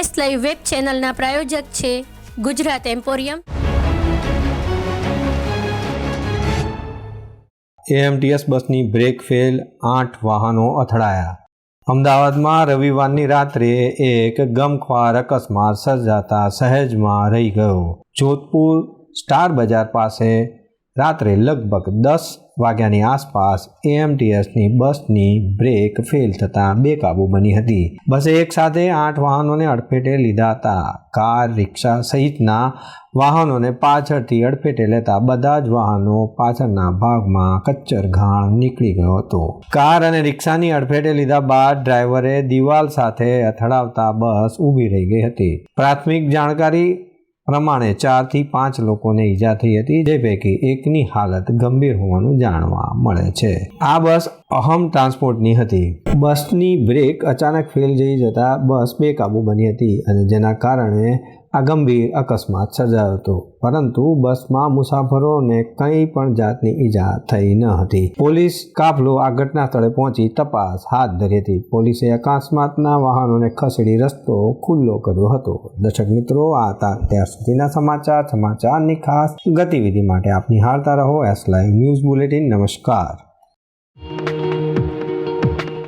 S live web ચેનલના પ્રાયોજક છે ગુજરાત એમ્પોરિયમ. એએમટીએસ બસની બ્રેક ફેલ, આઠ વાહનો અથડાયા. અમદાવાદમાં રવિવારની રાત્રે એક ગમખ્વાર અકસ્માત સર્જાતા સહેજમાં રહી ગયો. જોધપુર સ્ટાર બજાર પાસે રાત્રે લગભગ દસ વાગ્યાની આસપાસ એએમટીએસની બસની બ્રેક ફેલ થતાં બેકાબૂ બની હતી. બસે એક સાથે આઠ વાહનોને અડફેટે લીધા હતા. કાર, રિક્ષા સહિતના વાહનોને પાછળથી અડફેટે લેતા બધા જ વાહનો પાછળના ભાગમાં કચ્ચર ઘાણ નીકળી ગયો હતો. કાર અને રિક્ષાની અડફેટે લીધા બાદ ડ્રાઈવરે દિવાલ સાથે અથડાવતા બસ ઊભી રહી ગઈ હતી. પ્રાથમિક જાણકારી પ્રમાણે ચારથી પાંચ લોકોને ઈજા થઈ હતી, જે પૈકી એકની હાલત ગંભીર હોવાનું જાણવા મળે છે. આ બસ અહમ ટ્રાન્સપોર્ટની હતી. બસની બ્રેક અચાનક ફેલ જઈ જતા બસ બેકાબૂ બની હતી અને જેના કારણે આ ગંભીર અકસ્માત સર્જાયો હતો. પરંતુ બસમાં મુસાફરોને કંઈ પણ જાતની ઈજા થઈ ન હતી. પોલીસ કાફલો આ ઘટના સ્થળે પહોંચી તપાસ હાથ ધરી હતી. પોલીસે અકસ્માતના વાહનોને ખસેડી રસ્તો ખુલ્લો કર્યો હતો. દર્શક મિત્રો, આ હતા અત્યાર સુધીના સમાચાર. સમાચારની ખાસ ગતિવિધિ માટે આપની હારતા રહો. એસ લાઈવ ન્યૂઝ બુલેટિન નમસ્કાર.